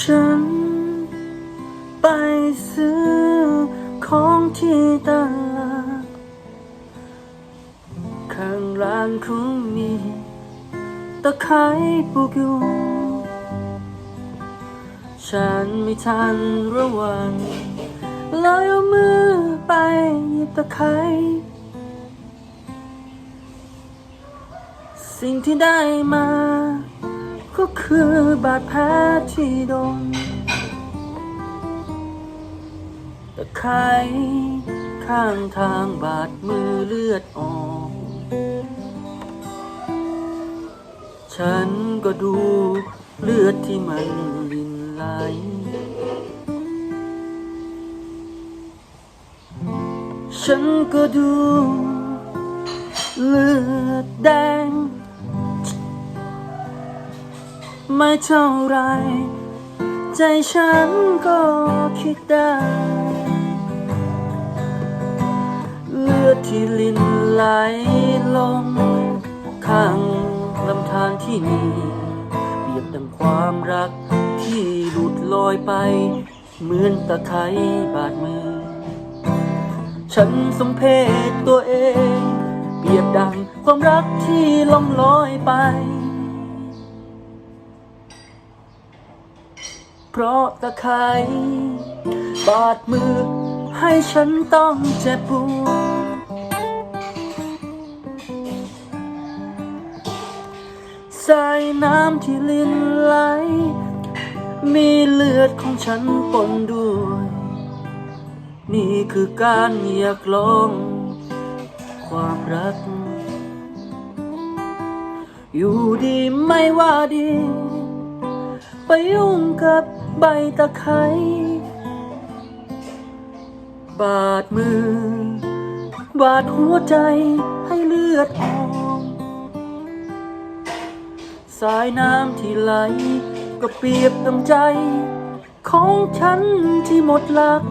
ฉัน ไปซื้อของที่ตลาดข้างร้านคงมีตะไคร้ปลูกอยู่ฉันไม่ทันระวังเลยเอามือไปหยิบตะไคร้สิ่งที่ได้มา คือบาดแผลที่โดนตะไคร้ข้างทางบาดมือเลือดออก ฉันก็ดูเลือดที่มันลินไหล ฉันก็ดูเลือดแดง ไม่เท่าไร ใจฉันก็คิดได้ เลือดที่ลินไหลลงข้างลำธารที่นี่เปรียบดังความรักที่หลุดลอยไป เหมือนตะไคร้บาดมือ ฉันสมเพศตัวเอง เปรียบดังความรักที่ล่องลอยไป เพราะตะไคร้บาดมือให้ฉันต้องเจ็บปวดใสายน้ำที่ลินไหล มีเลือดของฉันปนด้วย นี่คือการอยากลองความรัก อยู่ดีไม่ว่าดี ไปยุ่งกับใบตะไคร้บาดมือ บาดหัวใจให้เลือดออกสายน้ำที่ไหล ก็เปียบดังใจ ของฉันที่หมดหลัก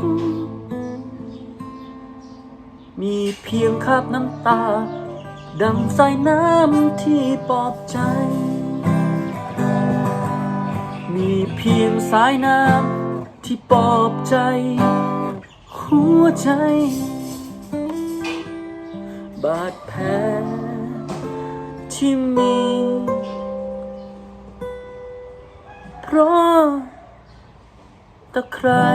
มีเพียงคราบน้ำตา ดังสายน้ำที่ปลอบใจ มีเพียงสายน้ำที่ปลอบใจ หัวใจ บาดแผลที่มี เพราะตะไคร้